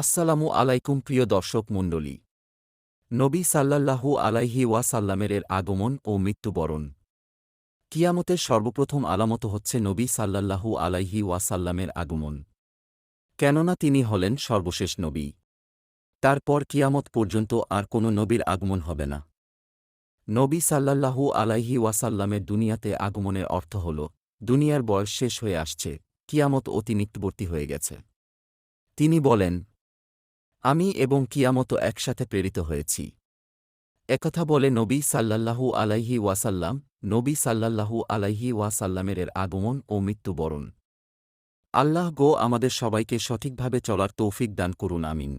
আসসালামু আলাইকুম প্রিয় দর্শক মণ্ডলী। নবী সাল্লাল্লাহু আলাইহি ওয়াসাল্লামের আগমন ও মৃত্যুবরণ। কিয়ামতের সর্বপ্রথম আলামত হচ্ছে নবী সাল্লাল্লাহু আলাইহি ওয়াসাল্লামের আগমন। কেননা তিনি হলেন সর্বশেষ নবী। তারপর কিয়ামত পর্যন্ত আর কোনো নবীর আগমন হবে না। নবী সাল্লাল্লাহু আলাইহি ওয়াসাল্লামের দুনিয়াতে আগমনের অর্থ হল, দুনিয়ার বয়স শেষ হয়ে আসছে, কিয়ামত অতি নিকটবর্তী হয়ে গেছে। তিনি বলেন আমি এবং কিয়ামত একসাথে প্রেরিত হয়েছি। একথা বলে নবী সাল্লাল্লাহু আলাইহি ওয়াসাল্লাম, নবী সাল্লাল্লাহু আলাইহি ওয়াসাল্লামের এর আগমন ও মৃত্যুবরণ। আল্লাহ গো আমাদের সবাইকে সঠিকভাবে চলার তৌফিক দান করুন, আমিন।